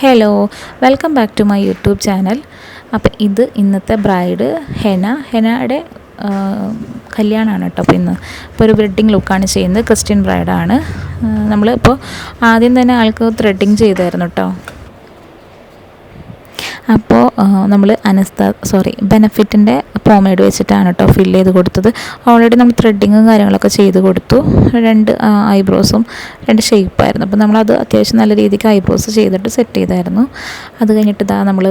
Hello welcome back to my YouTube channel അപ്പോൾ ഇത് ഇന്നത്തെ ബ്രൈഡ് ഹെന. ഹെനയുടെ കല്യാണമാണ് കേട്ടോ അപ്പോൾ ഇന്ന്. ഇപ്പോൾ ഒരു വെഡ്ഡിങ് ലുക്കാണ് ചെയ്യുന്നത്. ക്രിസ്ത്യൻ ബ്രൈഡാണ് നമ്മൾ ഇപ്പോൾ ആദ്യം തന്നെ ആൾക്ക് ത്രെഡിങ് ചെയ്തായിരുന്നു കേട്ടോ. അപ്പോൾ നമ്മൾ അനസ്ത സോറി ബെനഫിറ്റിന്റെ പോമേഡ് വെച്ചിട്ടാണ് കേട്ടോ ഫില്ല് ചെയ്ത് കൊടുത്തത്. ഓൾറെഡി നമ്മൾ ത്രെഡിങ്ങും കാര്യങ്ങളൊക്കെ ചെയ്ത് കൊടുത്തു. രണ്ട് ഐബ്രോസും രണ്ട് ഷേപ്പായിരുന്നു അപ്പോൾ നമ്മളത് അത്യാവശ്യം നല്ല രീതിക്ക് ഐബ്രോസ് ചെയ്തിട്ട് സെറ്റ് ചെയ്തായിരുന്നു. അത് കഴിഞ്ഞിട്ട് ഇതാ നമ്മൾ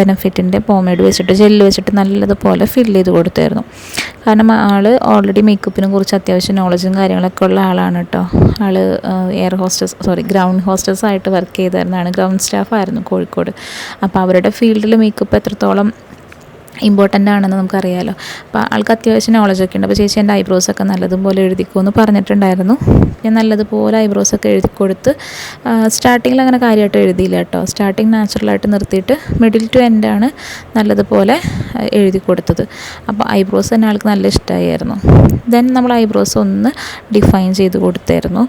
ബെനഫിറ്റിന്റെ പോമേഡ് വെച്ചിട്ട് ജെല്ല് വെച്ചിട്ട് നല്ലതുപോലെ ഫില്ല് ചെയ്ത് കൊടുത്തായിരുന്നു. കാരണം ആൾ ഓൾറെഡി മേക്കപ്പിനെ കുറിച്ച് അത്യാവശ്യം നോളജും കാര്യങ്ങളൊക്കെ ഉള്ള ആളാണ് കേട്ടോ ആൾ air hostess sorry ground hostess ആയിട്ട് വർക്ക് ചെയ്തായിരുന്നാണ്. ഗ്രൗണ്ട് സ്റ്റാഫായിരുന്നു കോഴിക്കോട്. അപ്പോൾ അവരുടെ ഫീൽഡിൽ മേക്കപ്പ് എത്രത്തോളം ഇമ്പോർട്ടന്റ് ആണെന്ന് നമുക്കറിയാമല്ലോ അപ്പോൾ ആൾക്ക് അത്യാവശ്യം നോളജൊക്കെ ഉണ്ട്. അപ്പോൾ ചേച്ചി എന്റെ ഐബ്രോസൊക്കെ നല്ലതുപോലെ എഴുതിക്കുമെന്ന് പറഞ്ഞിട്ടുണ്ടായിരുന്നു. ഞാൻ നല്ലതുപോലെ ഐബ്രോസൊക്കെ എഴുതി കൊടുത്ത് സ്റ്റാർട്ടിങ്ങിൽ അങ്ങനെ കാര്യമായിട്ട് എഴുതിയില്ല കേട്ടോ. സ്റ്റാർട്ടിങ് നാച്ചുറലായിട്ട് നിർത്തിയിട്ട് മിഡിൽ ടു എൻഡാണ് നല്ലതുപോലെ എഴുതി കൊടുത്തത്. അപ്പോൾ ഐബ്രോസ് തന്നെ ആൾക്ക് നല്ല ഇഷ്ടമായിരുന്നു ദെൻ നമ്മൾ ഐബ്രോസ് ഒന്ന് ഡിഫൈൻ ചെയ്ത് കൊടുത്തായിരുന്നു.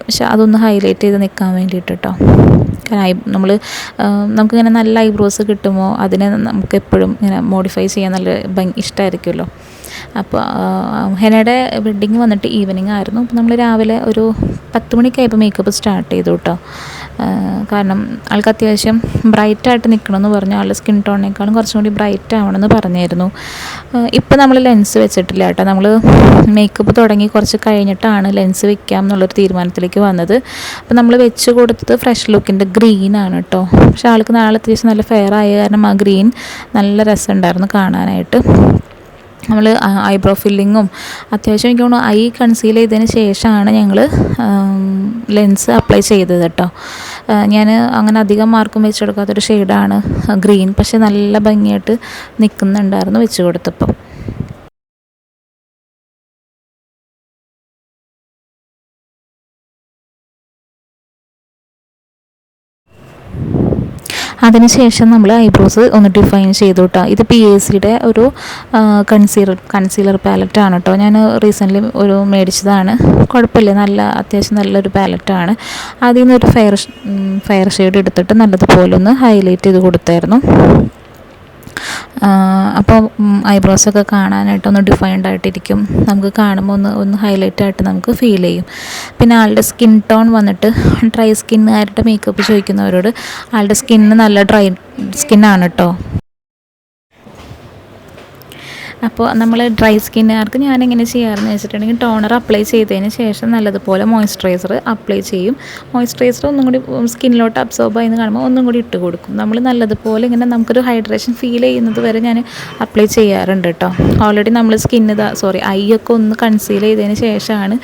പക്ഷെ അതൊന്ന് ഹൈലൈറ്റ് ചെയ്ത് നിൽക്കാൻ വേണ്ടിയിട്ട് കേട്ടോ ഐ നമ്മൾ നമുക്കിങ്ങനെ നല്ല ഐബ്രോസ് കിട്ടുമോ? അതിനെ നമുക്ക് എപ്പോഴും ഇങ്ങനെ മോഡിഫൈ ചെയ്യാൻ നല്ല ഭംഗി ഇഷ്ടമായിരിക്കുമല്ലോ അപ്പോൾ ഹെനയുടെ വെഡ്ഡിങ് വന്നിട്ട് ഈവനിങ് ആയിരുന്നു. അപ്പോൾ നമ്മൾ രാവിലെ ഒരു പത്ത് മണിക്കായപ്പോൾ മേക്കപ്പ് സ്റ്റാർട്ട് ചെയ്തു കേട്ടോ കാരണം ആൾക്ക് അത്യാവശ്യം ബ്രൈറ്റായിട്ട് നിൽക്കണമെന്ന് പറഞ്ഞു. ആളുടെ സ്കിൻ ടോണിനേക്കാളും കുറച്ചും കൂടി ബ്രൈറ്റ് ആവണമെന്ന് പറഞ്ഞായിരുന്നു. ഇപ്പോൾ നമ്മൾ ലെൻസ് വെച്ചിട്ടില്ല കേട്ടോ. നമ്മൾ മേക്കപ്പ് തുടങ്ങി കുറച്ച് കഴിഞ്ഞിട്ടാണ് ലെൻസ് വെക്കാം എന്നുള്ളൊരു തീരുമാനത്തിലേക്ക് വന്നത്. അപ്പോൾ നമ്മൾ വെച്ച് കൊടുത്തത് ഫ്രഷ് ലുക്കിന്റെ ഗ്രീൻ ആണ് കേട്ടോ. പക്ഷേ ആൾക്ക് നാളെ അത്യാവശ്യം നല്ല ഫെയർ ആയ കാരണം ആ ഗ്രീൻ നല്ല രസമുണ്ടായിരുന്നു കാണാനായിട്ട്. നമ്മൾ ഐബ്രോ ഫില്ലിങ്ങും അത്യാവശ്യം എനിക്ക് തോന്നുന്നു ഐ കൺസീൽ ചെയ്തതിന് ശേഷമാണ് ഞങ്ങൾ ലെൻസ് അപ്ലൈ ചെയ്തത് കേട്ടോ. ഞാൻ അങ്ങനെ അധികം മാർക്കും വെച്ച് കൊടുക്കാത്തൊരു ഷെയ്ഡാണ് ഗ്രീൻ പക്ഷേ നല്ല ഭംഗിയായിട്ട് നിൽക്കുന്നുണ്ടായിരുന്നു വെച്ച് കൊടുത്തപ്പോൾ അതിനുശേഷം നമ്മൾ ഐബ്രോസ് ഒന്ന് ഡിഫൈൻ ചെയ്തു കേട്ടോ ഇത് പി എ സിയുടെ ഒരു കൺസീലർ കൺസീലർ പാലറ്റാണ് കേട്ടോ ഞാൻ റീസെന്റ്ലി ഒരു മേടിച്ചതാണ്. കുഴപ്പമില്ല നല്ല അത്യാവശ്യം നല്ലൊരു പാലറ്റാണ് അതിൽ നിന്നൊരു ഫയർ ഫയർ ഷെയ്ഡ് എടുത്തിട്ട് നല്ലതുപോലെ ഒന്ന് ഹൈലൈറ്റ് ചെയ്ത് കൊടുത്തായിരുന്നു. അപ്പോൾ ഐബ്രോസൊക്കെ കാണാനായിട്ട് ഒന്ന് ഡിഫൈൻഡ് ആയിട്ടിരിക്കും. നമുക്ക് കാണുമ്പോൾ ഒന്ന് ഒന്ന് ഹൈലൈറ്റ് ആയിട്ട് നമുക്ക് ഫീൽ ചെയ്യും. പിന്നെ ആളുടെ സ്കിൻ ടോൺ വന്നിട്ട് ഡ്രൈ സ്കിന്നുകാരുടെ മേക്കപ്പ് ചോദിക്കുന്നവരോട് ആളുടെ സ്കിന്ന് നല്ല ഡ്രൈ സ്കിന്നാണ് കേട്ടോ അപ്പോൾ നമ്മൾ ഡ്രൈ സ്കിന്നുകാർക്ക് എങ്ങനെ ചെയ്യാറെന്ന് വെച്ചിട്ടുണ്ടെങ്കിൽ ടോണർ അപ്ലൈ ചെയ്തതിന് ശേഷം നല്ലതുപോലെ മോയ്സ്ചറൈസർ അപ്ലൈ ചെയ്യും. മോയ്സ്ചറൈസർ ഒന്നും കൂടി സ്കിന്നിലോട്ട് അബ്സോർബ് ആയെന്ന് കാണുമ്പോൾ ഒന്നും കൂടി ഇട്ട് കൊടുക്കും. നമ്മൾ നല്ലതുപോലെ ഇങ്ങനെ നമുക്കൊരു ഹൈഡ്രേഷൻ ഫീൽ ചെയ്യുന്നത് വരെ ഞാൻ അപ്ലൈ ചെയ്യാറുണ്ട് കേട്ടോ ഓൾറെഡി നമ്മൾ സ്കിന്ന് സോറി ഐ ഒക്കെ ഒന്ന് കൺസീൽ ചെയ്തതിന് ശേഷമാണ്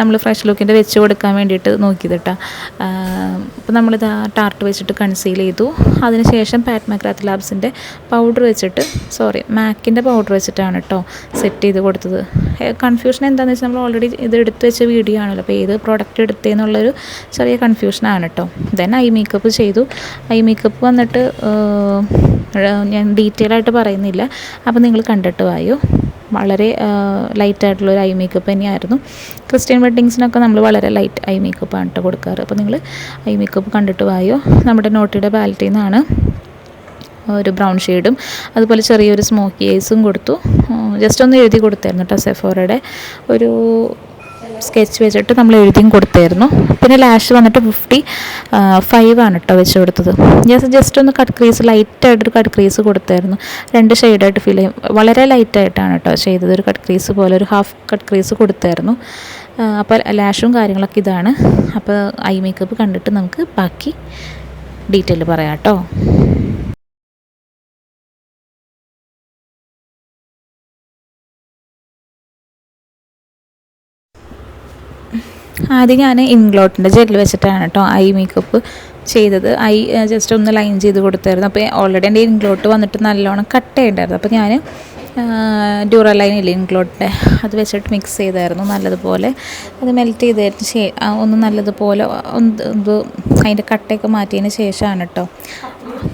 നമ്മൾ ഫ്രഷ് ലുക്കിന്റെ വെച്ച് കൊടുക്കാൻ വേണ്ടിയിട്ട് നോക്കിയത് കേട്ടോ അപ്പോൾ നമ്മളിത് ടാർട്ട് വെച്ചിട്ട് കൺസീൽ ചെയ്തു. അതിനുശേഷം പാറ്റ് മാക്രാത്ത് ലാബ്സിന്റെ പൗഡർ വെച്ചിട്ട് സോറി മാക്കിന്റെ പൗഡർ വെച്ചിട്ടാണ് ആണ് കേട്ടോ സെറ്റ് ചെയ്ത് കൊടുത്തത്. കൺഫ്യൂഷൻ എന്താണെന്ന് വെച്ചാൽ നമ്മൾ ഓൾറെഡി ഇത് എടുത്ത് വെച്ച വീഡിയോ ആണല്ലോ. അപ്പോൾ ഏത് പ്രോഡക്റ്റ് എടുത്തതെന്നുള്ളൊരു ചെറിയ കൺഫ്യൂഷനാണ് കേട്ടോ ദെൻ ഐ മേക്കപ്പ് ചെയ്തു. ഐ മേക്കപ്പ് വന്നിട്ട് ഞാൻ ഡീറ്റെയിൽ ആയിട്ട് പറയുന്നില്ല. അപ്പോൾ നിങ്ങൾ കണ്ടിട്ട് വായോ. വളരെ ലൈറ്റായിട്ടുള്ളൊരു ഐ മേക്കപ്പ് തന്നെയായിരുന്നു. ക്രിസ്ത്യൻ വെഡ്ഡിങ്സിനൊക്കെ നമ്മൾ വളരെ ലൈറ്റ് ഐ മേക്കപ്പാണ് കേട്ടോ കൊടുക്കാറ്. അപ്പോൾ നിങ്ങൾ ഐ മേക്കപ്പ് കണ്ടിട്ട് വായോ. നമ്മുടെ നോട്ടിയുടെ പാലറ്റിൽ നിന്നാണ് ഒരു ബ്രൗൺ ഷെയ്ഡും അതുപോലെ ചെറിയൊരു സ്മോക്കി ഐസും കൊടുത്തു. ജസ്റ്റ് ഒന്ന് എഴുതി കൊടുത്തായിരുന്നു കേട്ടോ സെഫോറയുടെ. ഒരു സ്കെച്ച് വെച്ചിട്ട് നമ്മൾ എഴുതിയും കൊടുത്തായിരുന്നു. പിന്നെ ലാഷ് വന്നിട്ട് ഫിഫ്റ്റി ഫൈവ് ആണ് കേട്ടോ വെച്ച് കൊടുത്തത്. ജസ്റ്റ് ജസ്റ്റ് ഒന്ന് കട്ട് ക്രീസ് ലൈറ്റായിട്ടൊരു കട്ട് ക്രീസ് കൊടുത്തായിരുന്നു. രണ്ട് ഷെയ്ഡായിട്ട് ഫീൽ ചെയ്യും. വളരെ ലൈറ്റായിട്ടാണ് കേട്ടോ ചെയ്തത്. ഒരു കട്ട് ക്രീസ് പോലെ ഒരു ഹാഫ് കട്ട് ക്രീസ് കൊടുത്തായിരുന്നു. അപ്പോൾ ലാഷും കാര്യങ്ങളൊക്കെ ഇതാണ്. അപ്പോൾ ഐ മേക്കപ്പ് കണ്ടിട്ട് നമുക്ക് ബാക്കി ഡീറ്റെയിൽ പറയാം കേട്ടോ ആദ്യം ഞാൻ ഇൻഗ്ലോട്ടിന്റെ ജെല്ല് വെച്ചിട്ടാണ് കേട്ടോ ഐ മേക്കപ്പ് ചെയ്തത്. ഐ ജസ്റ്റ് ഒന്ന് ലൈൻ ചെയ്ത് കൊടുത്തായിരുന്നു. അപ്പോൾ ഓൾറെഡി എന്റെ ഇൻഗ്ലോട്ട് വന്നിട്ട് നല്ലോണം കട്ട് ചെയ്യണ്ടായിരുന്നു. അപ്പോൾ ഞാൻ ഡ്യൂറ ലൈൻ ഇല്ല ഇൻഗ്ലോട്ടിന്റെ അത് വെച്ചിട്ട് മിക്സ് ചെയ്തായിരുന്നു നല്ലതുപോലെ. അത് മെൽറ്റ് ചെയ്തതിന് ശേ ഒന്ന് നല്ലതുപോലെ ഒന്ന് അതിന്റെ കട്ടയൊക്കെ മാറ്റിയതിന് ശേഷമാണ് കേട്ടോ.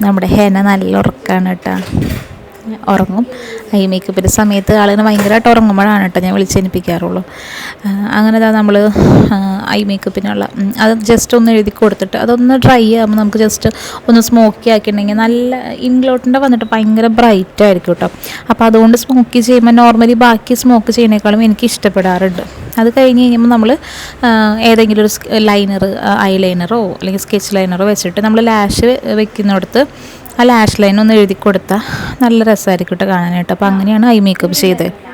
നമ്മുടെ ഹെന നല്ല ഉറക്കാണ് കേട്ടോ. ഉറങ്ങും. ഐ മേക്കപ്പിന്റെ സമയത്ത് ആളിന് ഭയങ്കരമായിട്ട് ഉറങ്ങുമ്പോഴാണ് കേട്ടോ ഞാൻ വിളിച്ചെനിപ്പിക്കാറുള്ളൂ അങ്ങനെ നമ്മൾ ഐ മേക്കപ്പിനുള്ള അത് ജസ്റ്റ് ഒന്ന് എഴുതി കൊടുത്തിട്ട് അതൊന്ന് ഡ്രൈ ആകുമ്പോൾ നമുക്ക് ജസ്റ്റ് ഒന്ന് സ്മോക്കി ആക്കിയിട്ടുണ്ടെങ്കിൽ നല്ല ഇൻഗ്ലോട്ടിന്റെ വന്നിട്ട് ഭയങ്കര ബ്രൈറ്റ് ആയിരിക്കും കേട്ടോ. അപ്പോൾ അതുകൊണ്ട് സ്മോക്കി ചെയ്യുമ്പോൾ നോർമലി ബാക്കി സ്മോക്ക് ചെയ്യുന്നേക്കാളും എനിക്ക് ഇഷ്ടപ്പെടാറുണ്ട്. അത് കഴിഞ്ഞ് കഴിയുമ്പോൾ നമ്മൾ ഏതെങ്കിലും ഒരു ലൈനർ ഐ ലൈനറോ അല്ലെങ്കിൽ സ്കെച്ച് ലൈനറോ വെച്ചിട്ട് നമ്മൾ ലാഷ് വെക്കുന്നിടത്ത് ആ ലാഷ് ലൈൻ ഒന്ന് എഴുതി കൊടുത്താൽ നല്ല രസമായിരിക്കും കേട്ടോ കാണാനായിട്ട്. അപ്പോൾ അങ്ങനെയാണ് ഐ മേക്കപ്പ് ചെയ്തത്.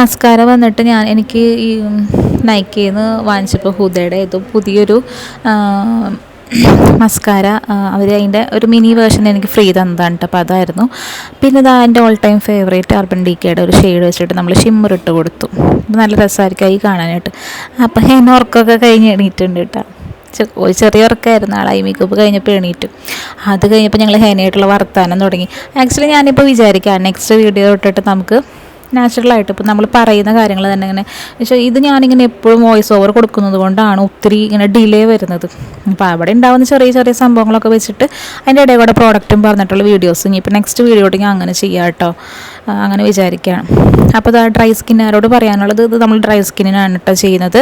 മസ്കാര വന്നിട്ട് ഞാൻ എനിക്ക് ഈ നൈക്കിയിൽ നിന്ന് വാങ്ങിച്ചപ്പോൾ ഹുദയുടെ ഏതോ പുതിയൊരു മസ്കാര അവർ അതിന്റെ ഒരു മിനി വേർഷൻ എനിക്ക് ഫ്രീ തന്നതാണ് കേട്ടോ അപ്പോൾ അതായിരുന്നു. പിന്നെ ഇതാ എന്റെ ഓൾ ടൈം ഫേവറേറ്റ് അർബൻ ഡി കെയുടെ ഒരു ഷെയ്ഡ് വെച്ചിട്ട് നമ്മൾ ഷിമ്മർ ഇട്ട് കൊടുത്തു. നല്ല രസമായിരിക്കും ഈ കാണാനായിട്ട്. അപ്പോൾ ഹെൻ ഉറക്കമൊക്കെ കഴിഞ്ഞ് എണീറ്റുണ്ട് കേട്ടോ ഒരു ചെറിയ ഉറക്കമായിരുന്നു ആളായി മേക്കപ്പ് കഴിഞ്ഞപ്പോൾ എണീറ്റു. അത് കഴിഞ്ഞപ്പോൾ ഞങ്ങൾ ഹേനയായിട്ടുള്ള വർത്താനം തുടങ്ങി. ആക്ച്വലി ഞാനിപ്പോൾ വിചാരിക്കാം നെക്സ്റ്റ് വീഡിയോ ഇട്ടിട്ട് നമുക്ക് നാച്ചുറലായിട്ട് ഇപ്പം നമ്മൾ പറയുന്ന കാര്യങ്ങൾ തന്നെ ഇങ്ങനെ. പക്ഷേ ഇത് ഞാനിങ്ങനെ എപ്പോഴും വോയിസ് ഓവർ കൊടുക്കുന്നത് കൊണ്ടാണ് ഒത്തിരി ഇങ്ങനെ ഡിലേ വരുന്നത്. അപ്പോൾ അവിടെ ഉണ്ടാകുന്ന ചെറിയ ചെറിയ സംഭവങ്ങളൊക്കെ വെച്ചിട്ട് അതിന്റെ ഇടയിൽ കൂടെ പ്രോഡക്റ്റും പറഞ്ഞിട്ടുള്ള വീഡിയോസ് ഇനി ഇനിയിപ്പോൾ നെക്സ്റ്റ് വീഡിയോ ഞാൻ അങ്ങനെ ചെയ്യാം കേട്ടോ അങ്ങനെ വിചാരിക്കുകയാണ് അപ്പോൾ അത് ഡ്രൈ സ്കിന്നുകാരോട് പറയാനുള്ളത് ഇത് നമ്മൾ ഡ്രൈ സ്കിന്നിനാണ് കേട്ടോ ചെയ്യുന്നത്.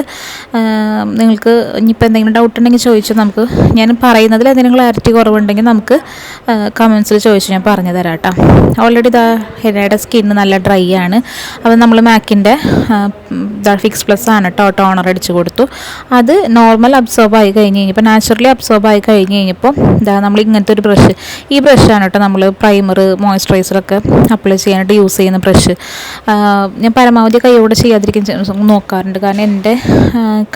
നിങ്ങൾക്ക് ഇനിയിപ്പോൾ എന്തെങ്കിലും ഡൗട്ട് ഉണ്ടെങ്കിൽ ചോദിച്ചു നമുക്ക്. ഞാൻ പറയുന്നതിൽ എന്തെങ്കിലും ക്ലാരിറ്റി കുറവുണ്ടെങ്കിൽ നമുക്ക് കമൻസിൽ ചോദിച്ചു ഞാൻ പറഞ്ഞു തരാം കേട്ടോ ഓൾറെഡി ഇതാ ഹെനയുടെ സ്കിന്ന് നല്ല ഡ്രൈ ആണ്. അപ്പോൾ നമ്മൾ മാക്കിന്റെ ഫിക്സ് പ്ലസ് ആണ് കേട്ടോ ടോണർ അടിച്ച് കൊടുത്തു. അത് നോർമൽ അബ്സോർബ് ആയി കഴിഞ്ഞ് കഴിഞ്ഞപ്പോൾ നാച്ചുറലി അബ്സോർബ് ആയി കഴിഞ്ഞ് കഴിഞ്ഞപ്പോൾ ഇതാ നമ്മൾ ഇങ്ങനത്തെ ഒരു ബ്രഷ് ഈ ബ്രഷാണ് കേട്ടോ നമ്മൾ പ്രൈമർ മോയ്സ്ചറൈസറൊക്കെ അപ്ലൈ ചെയ്യാനായിട്ട് യൂസ് ചെയ്യുന്ന ബ്രഷ് ഞാൻ പരമാവധി കൈയോടെ ചെയ്യാതിരിക്കാൻ നോക്കാറുണ്ട്. കാരണം എന്റെ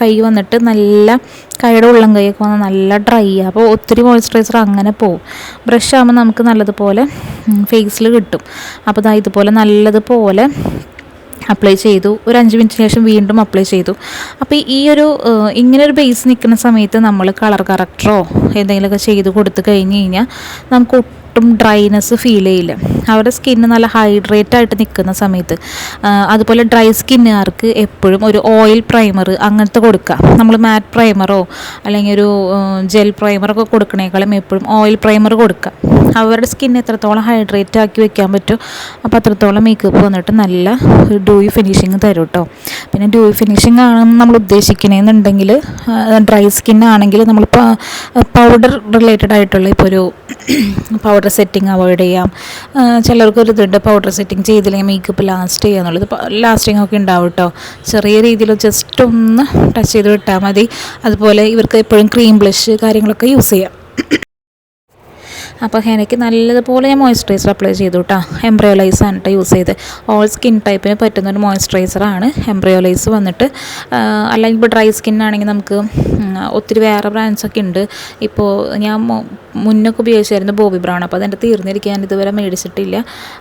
കൈ വന്നിട്ട് നല്ല കൈയുടെ ഉള്ളം കൈയൊക്കെ വന്നാൽ നല്ല ഡ്രൈ അപ്പോൾ ഒത്തിരി മോയ്സ്ചറൈസർ അങ്ങനെ പോവും. ബ്രഷ് ആകുമ്പോൾ നമുക്ക് നല്ലതുപോലെ ഫേസിൽ കിട്ടും. അപ്പോൾ ഇതാ ഇതുപോലെ നല്ലതുപോലെ അപ്ലൈ ചെയ്തു. ഒരു അഞ്ച് മിനിറ്റിന് ശേഷം വീണ്ടും അപ്ലൈ ചെയ്തു. അപ്പോൾ ഈ ഒരു ഇങ്ങനെ ഒരു ബേസ് നിൽക്കുന്ന സമയത്ത് നമ്മൾ കളർ കറക്റ്ററോ എന്തെങ്കിലുമൊക്കെ ചെയ്ത് കൊടുത്തു കഴിഞ്ഞ് കഴിഞ്ഞാൽ നമുക്ക് ഒട്ടും ഡ്രൈനെസ് ഫീൽ ചെയ്യില്ല. അവരുടെ സ്കിന്ന് നല്ല ഹൈഡ്രേറ്റ് ആയിട്ട് നിൽക്കുന്ന സമയത്ത് അതുപോലെ ഡ്രൈ സ്കിന്നുകാർക്ക് എപ്പോഴും ഒരു ഓയിൽ പ്രൈമർ അങ്ങനത്തെ കൊടുക്കുക. നമ്മൾ മാറ്റ് പ്രൈമറോ അല്ലെങ്കിൽ ഒരു ജെൽ പ്രൈമറൊക്കെ കൊടുക്കണേക്കാളും എപ്പോഴും ഓയിൽ പ്രൈമർ കൊടുക്കുക. അവരുടെ സ്കിൻ എത്രത്തോളം ഹൈഡ്രേറ്റ് ആക്കി വെക്കാൻ പറ്റും അപ്പോൾ അത്രത്തോളം മേക്കപ്പ് വന്നിട്ട് നല്ല ഒരു ഡ്യൂയി ഫിനിഷിങ് തരും കേട്ടോ പിന്നെ ഡ്യൂയി ഫിനിഷിങ് ആണ് നമ്മൾ ഉദ്ദേശിക്കണമെന്നുണ്ടെങ്കിൽ ഡ്രൈ സ്കിൻ ആണെങ്കിൽ നമ്മൾ പൗഡർ റിലേറ്റഡ് ആയിട്ടുള്ള ഇപ്പോൾ ഒരു പൗഡർ സെറ്റിംഗ് അവോയ്ഡ് ചെയ്യാം. ചിലർക്കൊരു ഇതുണ്ട് പൗഡർ സെറ്റിംഗ് ചെയ്തില്ലെങ്കിൽ മേക്കപ്പ് ലാസ്റ്റ് ചെയ്യാന്നുള്ളത് ലാസ്റ്റിംഗ് ഒക്കെ ഉണ്ടാവും കേട്ടോ ചെറിയ രീതിയിൽ ജസ്റ്റ് ഒന്ന് ടച്ച് ചെയ്ത് വിട്ടാൽ മതി. അതുപോലെ ഇവർക്ക് എപ്പോഴും ക്രീം ബ്ലഷ് കാര്യങ്ങളൊക്കെ യൂസ് ചെയ്യാം. അപ്പോൾ ഹെനയ്ക്ക് നല്ലതുപോലെ ഞാൻ മോയ്സ്ചറൈസർ അപ്ലൈ ചെയ്തു കേട്ടോ എംബ്രയോലൈസ് ആണ് കേട്ടോ യൂസ് ചെയ്ത് ഓൾ സ്കിൻ ടൈപ്പിന് പറ്റുന്ന ഒരു മോയ്സ്ചറൈസറാണ് എംബ്രയോലൈസ് വന്നിട്ട്. അല്ലെങ്കിൽ ഇപ്പോൾ ഡ്രൈ സ്കിൻ ആണെങ്കിൽ നമുക്ക് ഒത്തിരി വേറെ ബ്രാൻഡ്സൊക്കെ ഉണ്ട്. ഇപ്പോൾ ഞാൻ മുന്നൊക്കെ ഉപയോഗിച്ചായിരുന്നു ബോബി ബ്രൗൺ. അപ്പോൾ അതെന്റെ തീർന്നിരിക്കാൻ ഇതുവരെ മേടിച്ചിട്ടില്ല.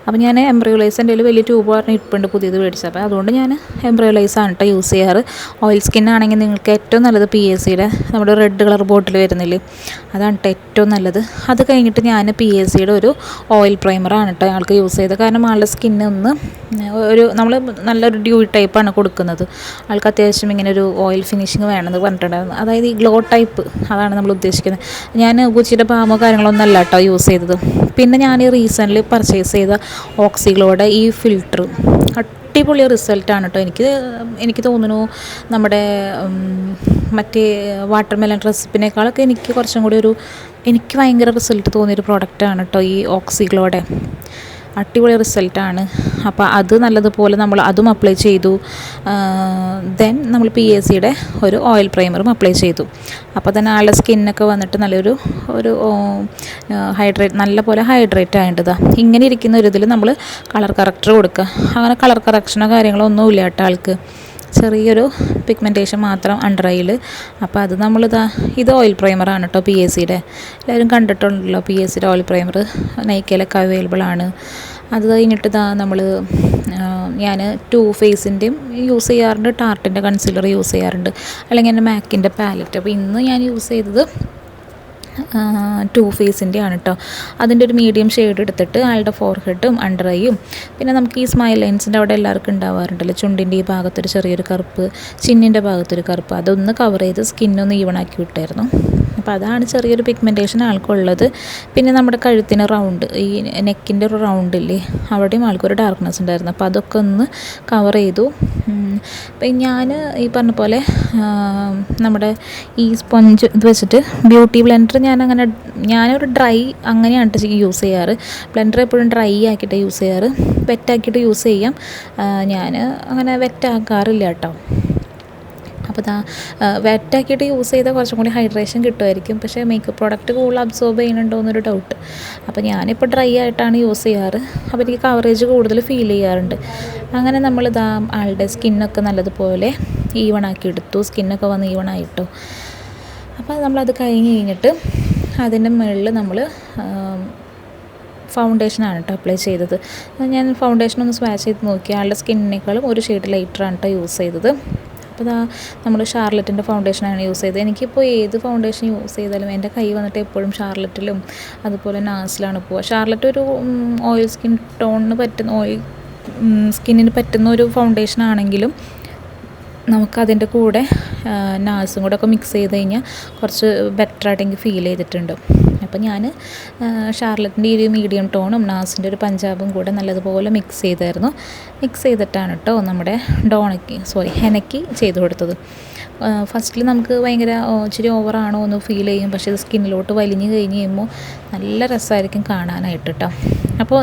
അപ്പോൾ ഞാൻ എംബ്രയോലൈസ് എന്റെ വലിയ ട്യൂബ് പറഞ്ഞ് ഇട്ടുണ്ട് പുതിയത് മേടിച്ചത്. അപ്പോൾ അതുകൊണ്ട് ഞാൻ എംബ്രയോലൈസ് ആണ് കേട്ടോ യൂസ് ചെയ്യാറ്. ഓയിൽ സ്കിൻ ആണെങ്കിൽ നിങ്ങൾക്ക് ഏറ്റവും നല്ലത് പി എസ് സിയുടെ നമ്മുടെ റെഡ് കളർ ബോട്ടിൽ വരുന്നില്ലേ? അതാണ് കേട്ടോ ഏറ്റവും നല്ലത്. അത് കഴിഞ്ഞിട്ട് ഞാൻ പി എസ് സിയുടെ ഒരു ഓയിൽ പ്രൈമറാണ് കേട്ടോ ഞങ്ങൾക്ക് യൂസ് ചെയ്തത്. കാരണം ആളുടെ സ്കിന്ന് ഒന്ന് ഒരു നമ്മൾ നല്ലൊരു ഡ്യൂ ടൈപ്പാണ് കൊടുക്കുന്നത്. ആൾക്ക് അത്യാവശ്യം ഇങ്ങനെ ഒരു ഓയിൽ ഫിനിഷിങ് വേണമെന്ന് പറഞ്ഞിട്ടുണ്ടായിരുന്നു. അതായത് ഈ ഗ്ലോ ടൈപ്പ് അതാണ് നമ്മൾ ഉദ്ദേശിക്കുന്നത്. ഞാൻ ഗുച്ചിയുടെ പാമോ കാര്യങ്ങളൊന്നും അല്ല കേട്ടോ യൂസ് ചെയ്തത്. പിന്നെ ഞാൻ ഈ റീസെന്റ്ലി പർച്ചേസ് ചെയ്ത ഓക്സിഗ്ലോയുടെ ഈ ഫിൽട്ടർ അടിപൊളി റിസൾട്ടാണ് കേട്ടോ. എനിക്ക് എനിക്ക് തോന്നുന്നു നമ്മുടെ മറ്റേ വാട്ടർ മെലൺ റെസിപ്പിനേക്കാളൊക്കെ എനിക്ക് കുറച്ചും കൂടി ഒരു എനിക്ക് ഭയങ്കര റിസൾട്ട് തോന്നിയൊരു പ്രോഡക്റ്റാണ് കേട്ടോ ഈ ഓക്സിഗ്ലോയുടെ. അടിപൊളി റിസൾട്ടാണ്. അപ്പോൾ അത് നല്ലതുപോലെ നമ്മൾ അതും അപ്ലൈ ചെയ്തു. ദെൻ നമ്മൾ പി എസ് സിയുടെ ഒരു ഓയിൽ പ്രൈമറും അപ്ലൈ ചെയ്തു. അപ്പോൾ തന്നെ ആളുടെ സ്കിന്നൊക്കെ വന്നിട്ട് നല്ലൊരു ഒരു ഹൈഡ്രേറ്റ് നല്ല പോലെ ഹൈഡ്രേറ്റ് ആയേണ്ടതാണ് ഇങ്ങനെ ഇരിക്കുന്ന ഒരു ഇതിൽ നമ്മൾ കളർ കറക്റ്റർ കൊടുക്കുക അങ്ങനെ കളർ കറക്ഷനോ കാര്യങ്ങളോ ഒന്നും ഇല്ല കേട്ടോ ആൾക്ക്. ചെറിയൊരു പിഗ്മെന്റേഷൻ മാത്രം അണ്ടർ ഐയിൽ അപ്പോൾ അത് നമ്മളിതാ ഇത് ഓയിൽ പ്രൈമറാണ് കേട്ടോ പി എസ് സിയുടെ എല്ലാവരും കണ്ടിട്ടുണ്ടല്ലോ പി എസ് സിയുടെ ഓയിൽ പ്രൈമർ നൈക്കയിലൊക്കെ അവൈലബിൾ ആണ്. അത് കഴിഞ്ഞിട്ട് ഇതാ നമ്മൾ ഞാൻ ടു ഫേസിന്റെയും യൂസ് ചെയ്യാറുണ്ട്. ടാർട്ടിന്റെ കൺസീലർ യൂസ് ചെയ്യാറുണ്ട്. അല്ലെങ്കിൽ എന്റെ മാക്കിന്റെ പാലറ്റ് അപ്പോൾ ഇന്ന് ഞാൻ യൂസ് ചെയ്തത് ടു ഫേസിന്റെ ആണ് കേട്ടോ അതിന്റെ ഒരു മീഡിയം ഷെയ്ഡ് എടുത്തിട്ട് ആളുടെ ഫോർഹെഡും അണ്ടർ ഐയും പിന്നെ നമുക്ക് ഈ സ്മൈൽ ലൈൻസിന്റെ അവിടെ എല്ലാവർക്കും ഉണ്ടാവാറുണ്ടല്ലോ. ചുണ്ടിന്റെ ഈ ഭാഗത്തൊരു ചെറിയൊരു കറുപ്പ് ചിന്നിന്റെ ഭാഗത്തൊരു കറുപ്പ്. അതൊന്ന് കവർ ചെയ്ത് സ്കിന്നൊന്ന് ഈവണാക്കി വിട്ടായിരുന്നു. അപ്പോൾ അതാണ് ചെറിയൊരു പിഗ്മെന്റേഷൻ ആൾക്കുള്ളത്. പിന്നെ നമ്മുടെ കഴുത്തിന് റൗണ്ട് ഈ നെക്കിന്റെ ഒരു റൗണ്ട് ഇല്ലേ? അവിടെയും ആൾക്കൊരു ഡാർക്ക്നെസ് ഉണ്ടായിരുന്നു. അപ്പോൾ അതൊക്കെ ഒന്ന് കവർ ചെയ്തു. അപ്പം ഞാൻ ഈ പറഞ്ഞ പോലെ നമ്മുടെ ഈ സ്പോഞ്ച് ഇത് വെച്ചിട്ട് ബ്യൂട്ടി ബ്ലെൻഡർ ഞാൻ അങ്ങനെ ഞാനൊരു ഡ്രൈ അങ്ങനെയാണ് യൂസ് ചെയ്യാറ്. ബ്ലെൻഡർ എപ്പോഴും ഡ്രൈ ആക്കിയിട്ട് യൂസ് ചെയ്യാറ്. വെറ്റാക്കിയിട്ട് യൂസ് ചെയ്യാം. ഞാൻ അങ്ങനെ വെറ്റാക്കാറില്ല കേട്ടോ അപ്പോൾ ദാ വെറ്റാക്കിയിട്ട് യൂസ് ചെയ്താൽ കുറച്ചും കൂടി ഹൈഡ്രേഷൻ കിട്ടുമായിരിക്കും. പക്ഷേ മേക്കപ്പ് പ്രോഡക്റ്റ് കൂടുതൽ അബ്സോർബ് ചെയ്യുന്നുണ്ടോ എന്നൊരു ഡൗട്ട് അപ്പോൾ ഞാനിപ്പോൾ ഡ്രൈ ആയിട്ടാണ് യൂസ് ചെയ്യാറ്. അപ്പോൾ എനിക്ക് കവറേജ് കൂടുതൽ ഫീൽ ചെയ്യാറുണ്ട്. അങ്ങനെ നമ്മൾ ഇതാ ആളുടെ സ്കിന്നൊക്കെ നല്ലതുപോലെ ഈവൺ ആക്കി എടുത്തു. സ്കിന്നൊക്കെ വന്ന് ഈവൺ ആയിട്ടു. അപ്പോൾ നമ്മളത് കഴിഞ്ഞ് കഴിഞ്ഞിട്ട് അതിന്റെ മുകളിൽ നമ്മൾ ഫൗണ്ടേഷനാണ് കേട്ടോ അപ്ലൈ ചെയ്തത്. ഞാൻ ഫൗണ്ടേഷൻ ഒന്ന് സ്വാച്ച് ചെയ്ത് നോക്കി. ആളുടെ സ്കിന്നിനേക്കാളും ഒരു ഷെയ്ഡ് ലൈറ്ററാണ് കേട്ടോ യൂസ് ചെയ്തത്. അപ്പോൾ ഇതാ നമ്മൾ ഷാർലറ്റിന്റെ ഫൗണ്ടേഷനാണ് യൂസ് ചെയ്തത്. എനിക്കിപ്പോൾ ഏത് ഫൗണ്ടേഷൻ യൂസ് ചെയ്താലും എന്റെ കൈ വന്നിട്ട് എപ്പോഴും ഷാർലറ്റിലും അതുപോലെ നാസിലാണ് പോവുക. ഷാർലറ്റ് ഒരു ഓയിൽ സ്കിൻ ടോണിന് പറ്റുന്ന ഓയിൽ സ്കിന്നിന് പറ്റുന്ന ഒരു ഫൗണ്ടേഷൻ ആണെങ്കിലും നമുക്കതിന്റെ കൂടെ നാസും കൂടെ ഒക്കെ മിക്സ് ചെയ്ത് കഴിഞ്ഞാൽ കുറച്ച് ബെറ്ററായിട്ട് എനിക്ക് ഫീൽ ചെയ്തിട്ടുണ്ട്. അപ്പം ഞാൻ ഷാർലറ്റിന്റെ ഈ ഒരു മീഡിയം ടോണും നാസിന്റെ ഒരു പഞ്ചാബും കൂടെ നല്ലതുപോലെ മിക്സ് ചെയ്തായിരുന്നു. മിക്സ് ചെയ്തിട്ടാണ് കേട്ടോ നമ്മുടെ ഡോണയ്ക്ക് സോറി ഹെനയ്ക്ക് ചെയ്തു കൊടുത്തത്. ഫസ്റ്റിൽ നമുക്ക് ഭയങ്കര ഇച്ചിരി ഓവറാണോ എന്ന് ഫീൽ ചെയ്യും. പക്ഷേ ഇത് സ്കിന്നിലോട്ട് വലിഞ്ഞ് കഴിഞ്ഞ് കഴിയുമ്പോൾ നല്ല രസമായിരിക്കും കാണാനായിട്ട് കേട്ടോ അപ്പോൾ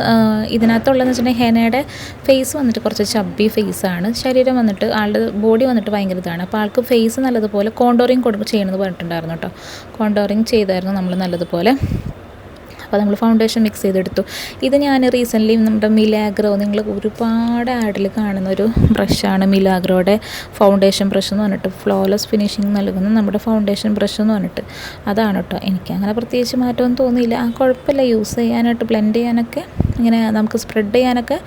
ഇതിനകത്തുള്ളതെന്ന് വെച്ചിട്ടുണ്ടെങ്കിൽ ഹെനയുടെ ഫേസ് വന്നിട്ട് കുറച്ച് ചബ്ബി ഫേസാണ് ശരീരം വന്നിട്ട് ആളുടെ ബോഡി വന്നിട്ട് ഭയങ്കര ഇതാണ്. അപ്പോൾ ആൾക്ക് ഫേസ് നല്ലതുപോലെ കോണ്ടോറിങ് കൊടുക്കും ചെയ്യണമെന്ന് പറഞ്ഞിട്ടുണ്ടായിരുന്നു കേട്ടോ കോണ്ടോറിങ് ചെയ്തായിരുന്നു നമ്മൾ നല്ലതുപോലെ. അപ്പോൾ നമ്മൾ ഫൗണ്ടേഷൻ മിക്സ് ചെയ്തെടുത്തു. ഇത് ഞാൻ റീസെന്റ്ലി നമ്മുടെ മിലാഗ്രോ നിങ്ങൾ ഒരുപാട് ആഡിൽ കാണുന്ന ഒരു ബ്രഷാണ് മിലാഗ്രോയുടെ ഫൗണ്ടേഷൻ ബ്രഷ് എന്ന് പറഞ്ഞിട്ട്. ഫ്ലോലെസ് ഫിനിഷിങ് നൽകുന്ന നമ്മുടെ ഫൗണ്ടേഷൻ ബ്രഷ് എന്ന് പറഞ്ഞിട്ട്. അതാണ് കേട്ടോ. എനിക്ക് അങ്ങനെ പ്രത്യേകിച്ച് മാറ്റമൊന്നും തോന്നിയില്ല. ആ കുഴപ്പമില്ല. യൂസ് ചെയ്യാനായിട്ട് ബ്ലെൻഡ് ചെയ്യാനൊക്കെ ഇങ്ങനെ നമുക്ക് സ്പ്രെഡ് ചെയ്യാനൊക്കെ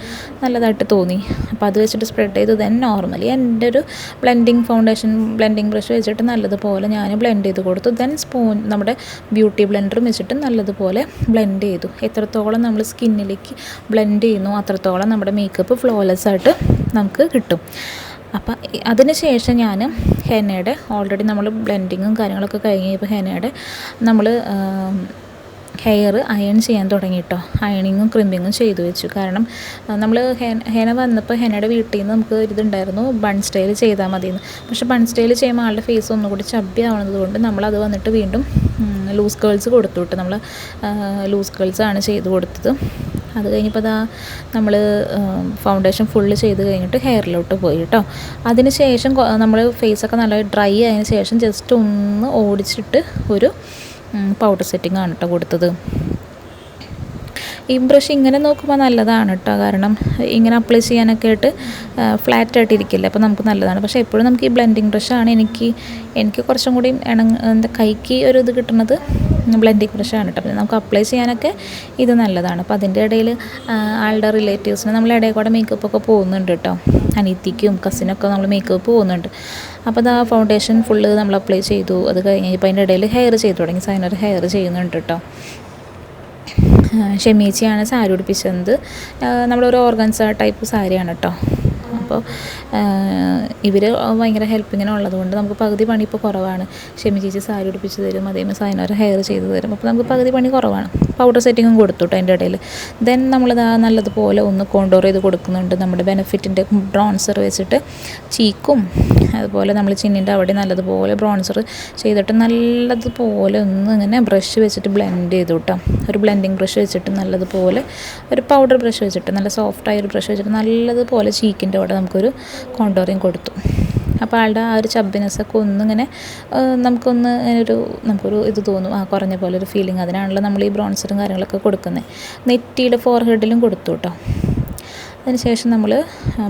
നല്ലതായിട്ട് തോന്നി. അപ്പോൾ അത് വെച്ചിട്ട് സ്പ്രെഡ് ചെയ്തു. ദെൻ നോർമലി എന്റെ ഒരു ബ്ലെൻഡിങ് ഫൗണ്ടേഷൻ ബ്ലെൻഡിങ് ബ്രഷ് വെച്ചിട്ട് നല്ലതുപോലെ ഞാൻ ബ്ലെൻഡ് ചെയ്ത് കൊടുത്തു. ദെൻ സ്പൂൺ നമ്മുടെ ബ്യൂട്ടി ബ്ലെൻഡറും വെച്ചിട്ട് നല്ലതുപോലെ ബ്ലെൻഡ് ചെയ്തു. എത്രത്തോളം നമ്മൾ സ്കിന്നിലേക്ക് ബ്ലെൻഡ് ചെയ്യുന്നു അത്രത്തോളം നമ്മുടെ മേക്കപ്പ് ഫ്ലോലെസ് ആയിട്ട് നമുക്ക് കിട്ടും. അപ്പം അതിന് ശേഷം ഞാൻ ഹെനയുടെ ഓൾറെഡി നമ്മൾ ബ്ലെൻഡിങ്ങും കാര്യങ്ങളൊക്കെ കഴിഞ്ഞ് ഇപ്പോൾ ഹെനയുടെ നമ്മൾ ഹെയർ അയൺ ചെയ്യാൻ തുടങ്ങി കേട്ടോ അയണിങ്ങും ക്രിമ്പിങ്ങും ചെയ്തു വെച്ചു. കാരണം നമ്മൾ ഹെന വന്നപ്പോൾ ഹെനയുടെ വീട്ടിൽ നിന്ന് നമുക്ക് ഇതുണ്ടായിരുന്നു ബൺ സ്റ്റൈൽ ചെയ്താൽ മതിയെന്ന്. പക്ഷേ ബൺ സ്റ്റൈൽ ചെയ്യുമ്പോൾ ആളുടെ ഫേസ് ഒന്നുകൂടി ചബ്ബി ആവുന്നത് കൊണ്ട് നമ്മളത് വന്നിട്ട് വീണ്ടും ലൂസ് കേൾസ് കൊടുത്തു വിട്ടു നമ്മൾ ലൂസ് കേൾസ് ആണ് ചെയ്ത് കൊടുത്തത്. അത് കഴിഞ്ഞപ്പോൾ അതാ നമ്മൾ ഫൗണ്ടേഷൻ ഫുള്ള് ചെയ്ത് കഴിഞ്ഞിട്ട് ഹെയറിലോട്ട് പോയി കേട്ടോ അതിന് ശേഷം നമ്മൾ ഫേസൊക്കെ നല്ല ഡ്രൈ ആയതിനു ശേഷം ജസ്റ്റ് ഒന്ന് ഓടിച്ചിട്ട് ഒരു പൗഡർ സെറ്റിംഗ് ആണ് കേട്ടോ കൊടുത്തത്. ഈ ബ്രഷ് ഇങ്ങനെ നോക്കുമ്പോൾ നല്ലതാണ് കേട്ടോ കാരണം ഇങ്ങനെ അപ്ലൈ ചെയ്യാനൊക്കെ ആയിട്ട് ഫ്ലാറ്റ് ആയിട്ട് ഇരിക്കില്ല? അപ്പോൾ നമുക്ക് നല്ലതാണ്. പക്ഷേ എപ്പോഴും നമുക്ക് ഈ ബ്ലെൻഡിങ് ബ്രഷാണ് എനിക്ക് എനിക്ക് കുറച്ചും കൂടി ഇണങ്ങ എന്താ കൈക്ക് ഒരു ഇത് കിട്ടുന്നത് ബ്ലെൻഡിങ് ബ്രഷാണ് കേട്ടോ നമുക്ക് അപ്ലൈ ചെയ്യാനൊക്കെ ഇത് നല്ലതാണ്. അപ്പോൾ അതിന്റെ ഇടയിൽ ആളുടെ റിലേറ്റീവ്സിന് നമ്മൾ ഇടയിൽ കൂടെ മേക്കപ്പ് ഒക്കെ പോകുന്നുണ്ട് കേട്ടോ അനിയത്തിക്കും കസിനൊക്കെ നമ്മൾ മേക്കപ്പ് പോകുന്നുണ്ട്. അപ്പോൾ അത് ആ ഫൗണ്ടേഷൻ ഫുള്ള് നമ്മൾ അപ്ലൈ ചെയ്തു. അത് കഴിഞ്ഞ് ഇപ്പോൾ അതിന്റെ ഇടയിൽ ഹെയർ ചെയ്തു തുടങ്ങി. സൈനർ ഹെയർ ചെയ്യുന്നുണ്ട് കേട്ടോ ഷെമീച്ചിയാണ് സാരി ഉടുപ്പിച്ചത്. നമ്മളൊരു ഓർഗൻസ ടൈപ്പ് സാരിയാണ് കേട്ടോ. അപ്പോൾ ഇവർ ഭയങ്കര ഹെൽപ്പിങ്ങനെ ഉള്ളതുകൊണ്ട് നമുക്ക് പകുതി പണി ഇപ്പോൾ കുറവാണ്. ഷെമി ചേച്ചി സാരി ഉടുപ്പിച്ച് തരും അതേമാതിരി സൈനോര ഹെയർ ചെയ്ത് തരും. അപ്പോൾ നമുക്ക് പകുതി പണി കുറവാണ്. പൗഡർ സെറ്റിങ്ങും കൊടുത്തു കേട്ടോ അതിന്റെ ഇടയിൽ. ദെൻ നമ്മളത് നല്ലതുപോലെ ഒന്ന് കോണ്ടോർ ചെയ്ത് കൊടുക്കുന്നുണ്ട് നമ്മുടെ ബെനഫിറ്റിന്റെ ബ്രോൺസർ വെച്ചിട്ട് ചീക്കും അതുപോലെ നമ്മൾ ചിന്നിന്റെ അവിടെ നല്ലതുപോലെ ബ്രോൺസർ ചെയ്തിട്ട് നല്ലതുപോലെ ഒന്ന് ഇങ്ങനെ ബ്രഷ് വെച്ചിട്ട് ബ്ലെൻഡ് ചെയ്തു കേട്ടോ ഒരു ബ്ലെൻഡിങ് ബ്രഷ് വെച്ചിട്ട് നല്ലതുപോലെ ഒരു പൗഡർ ബ്രഷ് വെച്ചിട്ട് നല്ല സോഫ്റ്റായ ഒരു ബ്രഷ് വെച്ചിട്ട് നല്ലതുപോലെ ചീക്കിന്റെ അവിടെ നമുക്കൊരു കോണ്ടോറിങ് കൊടുത്തു. അപ്പോൾ ആളുടെ ആ ഒരു ചബ്ബിനെസ്സൊക്കെ ഒന്നിങ്ങനെ നമുക്കൊന്ന് ഒരു നമുക്കൊരു ഇത് തോന്നും. ആ കുറഞ്ഞ പോലെ ഒരു ഫീലിംഗ് അതിനാണല്ലോ നമ്മൾ ഈ ബ്രോൺസറും കാര്യങ്ങളൊക്കെ കൊടുക്കുന്നത് നെറ്റിയുടെ ഫോർഹെഡിലും കൊടുത്തു കേട്ടോ. അതിനുശേഷം നമ്മൾ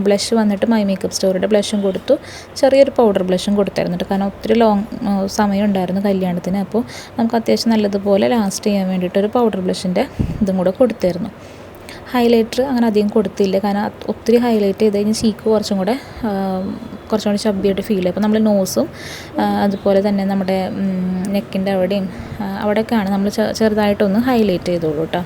ബ്ലഷ് വന്നിട്ട് മൈ മേക്കപ്പ് സ്റ്റോറിയുടെ ബ്ലഷും കൊടുത്തു. ചെറിയൊരു പൗഡർ ബ്ലഷും കൊടുത്തായിരുന്നു കാരണം ഒത്തിരി ലോങ് സമയം ഉണ്ടായിരുന്നു കല്യാണത്തിന്. അപ്പോൾ നമുക്ക് അത്യാവശ്യം നല്ലതുപോലെ ലാസ്റ്റ് ചെയ്യാൻ വേണ്ടിയിട്ട് ഒരു പൗഡർ ബ്ലഷിന്റെ ഇതും കൂടെ കൊടുത്തായിരുന്നു. ഹൈലൈറ്റർ അങ്ങനെ അധികം കൊടുത്തില്ല. കാരണം ഒത്തിരി ഹൈലൈറ്റ് ചെയ്ത് കഴിഞ്ഞാൽ ചീക്ക് കുറച്ചും കൂടെ കുറച്ചും കൂടി ചബ്ബിയായിട്ട് ഫീൽ ചെയ്യും അപ്പോൾ നമ്മൾ നോസും അതുപോലെ തന്നെ നമ്മുടെ നെക്കിന്റെ അവിടെയും അവിടെയൊക്കെയാണ് നമ്മൾ ചെറുതായിട്ടൊന്ന് ഹൈലൈറ്റ് ചെയ്തോളൂ കേട്ടോ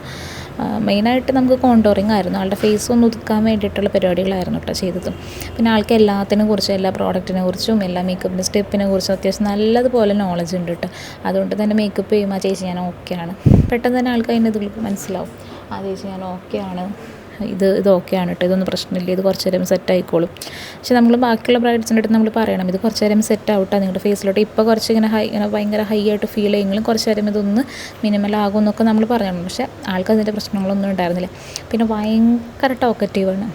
മെയിനായിട്ട് നമുക്ക് കോണ്ടോറിങ് ആയിരുന്നു. ആളുടെ ഫേസ് ഒന്ന് ഒതുക്കാൻ വേണ്ടിയിട്ടുള്ള പരിപാടികളായിരുന്നു കേട്ടോ ചെയ്തത്. പിന്നെ ആൾക്ക് എല്ലാത്തിനെ കുറിച്ചും എല്ലാ പ്രോഡക്റ്റിനെ കുറിച്ചും എല്ലാ മേക്കപ്പിന്റെ സ്റ്റെപ്പിനെ കുറിച്ചും അത്യാവശ്യം നല്ലതുപോലെ നോളജ് ഉണ്ട് കേട്ടോ അതുകൊണ്ട് തന്നെ മേക്കപ്പ് ചെയ്യുമ്പോൾ ചേച്ചി ഞാൻ ഓക്കെയാണ് പെട്ടെന്ന് തന്നെ ആൾക്ക് അതിന്റെ ഇതിൽ മനസ്സിലാവും. ആ ചേച്ചി ഞാൻ ആണ്. ഇത് ഇത് ഓക്കെയാണ് കേട്ടോ ഇതൊന്നും പ്രശ്നമില്ല. ഇത് കുറച്ച് നേരം സെറ്റ് ആയിക്കോളും. പക്ഷേ നമ്മൾ ബാക്കിയുള്ള ബ്രൈഡ്സിന്റെ അടുത്ത് നമ്മൾ പറയണം. ഇത് കുറച്ച് നേരം സെറ്റ് ആവട്ടെ നിങ്ങളുടെ ഫേസിലോട്ട് ഇപ്പോൾ കുറച്ച് ഇങ്ങനെ ഹൈ ഇങ്ങനെ ഭയങ്കര ഹൈ ആയിട്ട് ഫീൽ ചെയ്യുമെങ്കിലും കുറച്ച് നേരം ഇതൊന്ന് മിനിമൽ ആകും എന്നൊക്കെ നമ്മൾ പറയണം. പക്ഷേ ആൾക്ക് അതിന്റെ പ്രശ്നങ്ങളൊന്നും ഉണ്ടായിരുന്നില്ല. പിന്നെ ഭയങ്കര ടോക്കറ്റീവാണ്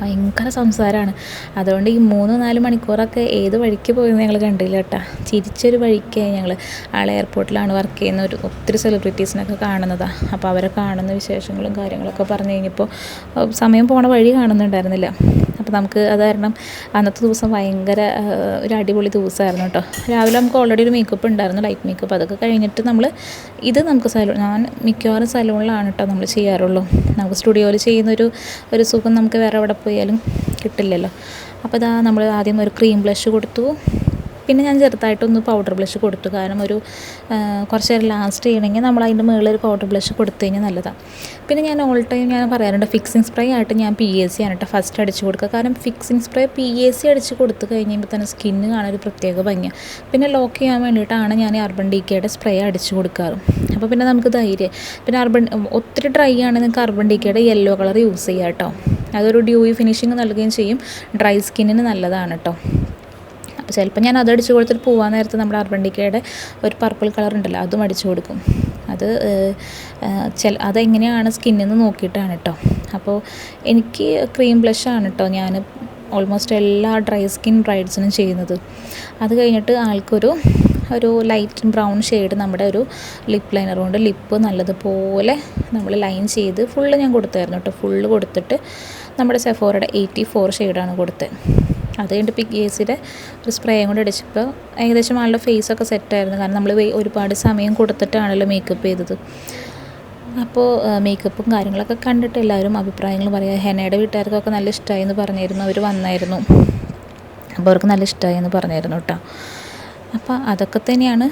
ഭയങ്കര സംസാരമാണ്. അതുകൊണ്ട് ഈ മൂന്ന് നാല് മണിക്കൂറൊക്കെ ഏത് വഴിക്ക് പോയെന്ന് ഞങ്ങൾ കണ്ടില്ല കേട്ടോ. ചിരിച്ചൊരു വഴിക്ക് ഞങ്ങൾ ആൾ എയർപോർട്ടിലാണ് വർക്ക് ചെയ്യുന്ന ഒരു ഒത്തിരി സെലിബ്രിറ്റീസിനൊക്കെ കാണുന്നതാണ് അപ്പോൾ അവരെ കാണുന്ന വിശേഷങ്ങളും കാര്യങ്ങളൊക്കെ പറഞ്ഞു കഴിഞ്ഞപ്പോൾ സമയം പോണ വഴി കാണുന്നുണ്ടായിരുന്നില്ല. അപ്പോൾ നമുക്ക് അത് കാരണം അന്നത്തെ ദിവസം ഭയങ്കര ഒരു അടിപൊളി ദിവസമായിരുന്നു കേട്ടോ. രാവിലെ നമുക്ക് ഓൾറെഡി ഒരു മേക്കപ്പ് ഉണ്ടായിരുന്നു ലൈറ്റ് മേക്കപ്പ് അതൊക്കെ കഴിഞ്ഞിട്ട് നമ്മൾ ഇത് നമുക്ക് സലൂൺ ഞാൻ മിക്കവാറും സലൂണിലാണ് കേട്ടോ നമ്മൾ ചെയ്യാറുള്ളൂ. നമുക്ക് സ്റ്റുഡിയോയിൽ ചെയ്യുന്നൊരു ഒരു സുഖം നമുക്ക് വേറെ എവിടെ പോയാലും കിട്ടില്ലല്ലോ. അപ്പോൾ ഇതാ നമ്മൾ ആദ്യം ഒരു ക്രീം ബ്ലഷ് കൊടുത്തു. പിന്നെ ഞാൻ ചെറുതായിട്ടൊന്ന് പൗഡർ ബ്ലഷ് കൊടുത്തു. കാരണം ഒരു കുറച്ച് നേരം ലാസ്റ്റ് ചെയ്യണമെങ്കിൽ നമ്മൾ അതിന്റെ മുകളിൽ ഒരു പൗഡർ ബ്ലഷ് കൊടുത്തു കഴിഞ്ഞാൽ നല്ലതാണ് പിന്നെ ഞാൻ ഓൾ ടൈം ഞാൻ പറയാറുണ്ട് ഫിക്സിങ് സ്പ്രേ ആയിട്ട് ഞാൻ പി എ സി ആണ് കേട്ടോ ഫസ്റ്റ് അടിച്ച് കൊടുക്കുക. കാരണം fixing spray P A C അടിച്ച് കൊടുത്തു കഴിയുമ്പോൾ തന്നെ സ്കിന്ന് കാണാൻ ഒരു പ്രത്യേക ഭംഗിയാണ് പിന്നെ ലോക്ക് ചെയ്യാൻ വേണ്ടിയിട്ടാണ് ഞാൻ അർബൻ ഡി കെയുടെ സ്പ്രേ അടിച്ച് കൊടുക്കാറ്. അപ്പോൾ പിന്നെ നമുക്ക് ധൈര്യം പിന്നെ അർബൻ ഒത്തിരി ഡ്രൈ ആണ് നിങ്ങൾക്ക് അർബൻ ഡി കെയുടെ യെല്ലോ കളർ യൂസ് ചെയ്യാം കേട്ടോ അതൊരു ഡ്യൂയി ഫിനിഷിങ് നൽകുകയും ചെയ്യും. ഡ്രൈ സ്കിന്നിന് നല്ലതാണ് കേട്ടോ അപ്പോൾ ചിലപ്പോൾ ഞാൻ അത് അടിച്ച് കൊടുത്തിട്ട് പോകാൻ നേരത്ത് നമ്മുടെ അർബണ്ടിക്കയുടെ ഒരു പർപ്പിൾ കളർ ഉണ്ടല്ലോ അതും അടിച്ചു കൊടുക്കും. അത് ചില അതെങ്ങനെയാണ് സ്കിന്നിൽ നിന്ന് നോക്കിയിട്ടാണ് കേട്ടോ അപ്പോൾ എനിക്ക് ക്രീം ബ്ലഷാണ് കേട്ടോ ഞാൻ ഓൾമോസ്റ്റ് എല്ലാ ഡ്രൈ സ്കിൻ ബ്രൈഡ്സിനും ചെയ്യുന്നത്. അത് കഴിഞ്ഞിട്ട് ആൾക്കൊരു ഒരു ലൈറ്റ് ബ്രൗൺ ഷെയ്ഡ് നമ്മുടെ ഒരു ലിപ്പ് ലൈനർ കൊണ്ട് ലിപ്പ് നല്ലതുപോലെ നമ്മൾ ലൈൻ ചെയ്ത് ഫുള്ള് ഞാൻ കൊടുത്തായിരുന്നു കേട്ടോ ഫുള്ള് കൊടുത്തിട്ട് നമ്മുടെ സെഫോറയുടെ എയ്റ്റി ഫോർ ഷെയ്ഡാണ് കൊടുത്തത്. അത് കഴിഞ്ഞിട്ട് പിക് എസിയുടെ ഒരു സ്പ്രേയും കൂടെ അടിച്ചപ്പോൾ ഏകദേശം ആളുടെ ഫേസൊക്കെ സെറ്റായിരുന്നു. കാരണം നമ്മൾ ഒരുപാട് സമയം കൊടുത്തിട്ടാണല്ലോ മേക്കപ്പ് ചെയ്തത്. അപ്പോൾ മേക്കപ്പും കാര്യങ്ങളൊക്കെ കണ്ടിട്ട് എല്ലാവരും അഭിപ്രായങ്ങൾ പറയുക ഹെനയുടെ വീട്ടുകാർക്കൊക്കെ നല്ല ഇഷ്ടമായി എന്ന് പറഞ്ഞിരുന്നു അവർ വന്നായിരുന്നു. അപ്പോൾ അവർക്ക് നല്ല ഇഷ്ടമായി എന്ന് പറഞ്ഞിരുന്നു കേട്ടോ. അപ്പോൾ അതൊക്കെ തന്നെയാണ്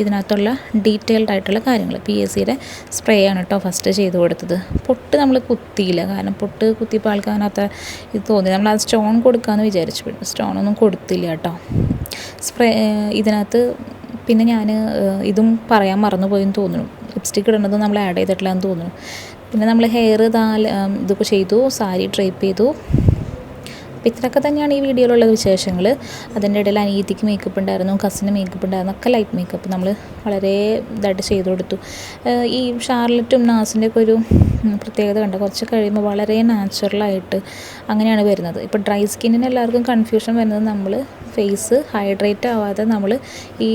ഇതിനകത്തുള്ള ഡീറ്റെയിൽഡ് ആയിട്ടുള്ള കാര്യങ്ങൾ. പി എസ് സിയുടെ സ്പ്രേ ആണ് കേട്ടോ ഫസ്റ്റ് ചെയ്ത് കൊടുത്തത്. പൊട്ട് നമ്മൾ കുത്തിയില്ല. കാരണം പൊട്ട് കുത്തിയപ്പോൾ ആൾക്ക് ഇത് തോന്നി. നമ്മൾ ആ സ്റ്റോൺ കൊടുക്കാമെന്ന് വിചാരിച്ചു. സ്റ്റോണൊന്നും കൊടുത്തില്ല കേട്ടോ സ്പ്രേ ഇതിനകത്ത് പിന്നെ ഞാൻ ഇതും പറയാൻ മറന്നുപോയെന്ന് തോന്നുന്നു. ലിപ്സ്റ്റിക് ഇടുന്നത് നമ്മൾ ആഡ് ചെയ്തിട്ടില്ല എന്ന് തോന്നുന്നു. പിന്നെ നമ്മൾ ഹെയർ താൽ ഇതൊക്കെ ചെയ്തു. സാരി ഡ്രൈപ്പ് ചെയ്തു. അപ്പോൾ ഇത്രയൊക്കെ തന്നെയാണ് ഈ വീഡിയോയിലുള്ള വിശേഷങ്ങൾ. അതിന്റെ ഇടയിൽ അനീതിക്ക് മേക്കപ്പ് ഉണ്ടായിരുന്നു കസിന് മേക്കപ്പ് ഉണ്ടായിരുന്നു ഒക്കെ ലൈറ്റ് മേക്കപ്പ് നമ്മൾ വളരെ ഇതായിട്ട് ചെയ്തു കൊടുത്തു. ഈ ഷാർലറ്റും നാസിന്റെ ഒക്കെ ഒരു പ്രത്യേകത കണ്ട? കുറച്ച് കഴിയുമ്പോൾ വളരെ നാച്ചുറലായിട്ട് അങ്ങനെയാണ് വരുന്നത്. ഇപ്പോൾ ഡ്രൈ സ്കിന്നിന് എല്ലാവർക്കും കൺഫ്യൂഷൻ വരുന്നത് നമ്മൾ ഫേസ് ഹൈഡ്രേറ്റ് ആവാതെ നമ്മൾ ഈ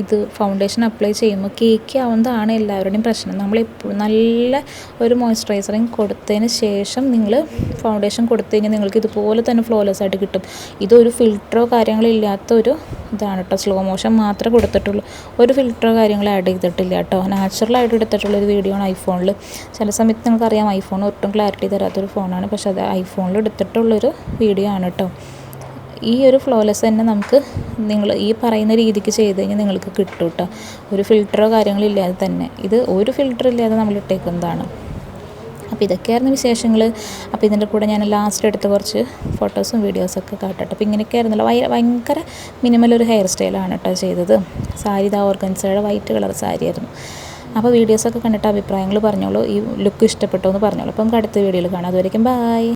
ഇത് ഫൗണ്ടേഷൻ അപ്ലൈ ചെയ്യുമ്പോൾ കേക്ക് ആവുന്നതാണ് എല്ലാവരുടെയും പ്രശ്നം. നമ്മൾ എപ്പോഴും നല്ല ഒരു മോയ്സ്ചറൈസറിങ് കൊടുത്തതിന് ശേഷം നിങ്ങൾ ഫൗണ്ടേഷൻ കൊടുത്തു കഴിഞ്ഞാൽ നിങ്ങൾക്ക് ഇതുപോലെ തന്നെ ഫ്ലോലെസ് ആയിട്ട് കിട്ടും. ഇതൊരു ഫിൽറ്ററോ കാര്യങ്ങളോ ഇല്ലാത്ത ഒരു ഇതാണ് കേട്ടോ സ്ലോ മോഷൻ മാത്രമേ കൊടുത്തിട്ടുള്ളൂ. ഒരു ഫിൽറ്ററോ കാര്യങ്ങളോ ആഡ് ചെയ്തിട്ടില്ല കേട്ടോ നാച്ചുറലായിട്ട് എടുത്തിട്ടുള്ള ഒരു വീഡിയോ ആണ് ഐഫോണിൽ ചില സമയത്ത് നിങ്ങൾക്കറിയാം ഐഫോൺ ഒട്ടും ക്ലാരിറ്റി തരാത്തൊരു ഫോണാണ് പക്ഷെ അത് ഐഫോണിൽ എടുത്തിട്ടുള്ളൊരു വീഡിയോ ആണ് കേട്ടോ ഈ ഒരു ഫ്ലോലെസ് തന്നെ നമുക്ക് നിങ്ങൾ ഈ പറയുന്ന രീതിക്ക് ചെയ്ത് കഴിഞ്ഞാൽ നിങ്ങൾക്ക് കിട്ടും കേട്ടോ ഒരു ഫിൽറ്ററോ കാര്യങ്ങളോ ഇല്ലാതെ തന്നെ. ഇത് ഒരു ഫിൽറ്റർ ഇല്ലാതെ നമ്മൾ ഇട്ടേക്കുന്നതാണ്. അപ്പോൾ ഇതൊക്കെയായിരുന്നു വിശേഷങ്ങൾ. അപ്പോൾ ഇതിന്റെ കൂടെ ഞാൻ ലാസ്റ്റ് എടുത്ത കുറച്ച് ഫോട്ടോസും വീഡിയോസൊക്കെ കാട്ടട്ടെ അപ്പോൾ ഇങ്ങനെയൊക്കെയായിരുന്നല്ലോ. ഭയ ഭയങ്കര മിനിമൽ ഒരു ഹെയർ സ്റ്റൈലാണ് കേട്ടോ ചെയ്തത്. സാരി ഇതാ ഓർഗൻസയുടെ വൈറ്റ് കളർ സാരി ആയിരുന്നു. അപ്പോൾ വീഡിയോസൊക്കെ കണ്ടിട്ട് അഭിപ്രായങ്ങൾ പറഞ്ഞോളൂ. ഈ ലുക്ക് ഇഷ്ടപ്പെട്ടോ എന്ന് പറഞ്ഞോളൂ. അപ്പം നമുക്ക് അടുത്ത വീഡിയോയിൽ കാണാം. അതുവരേക്കും ബായ്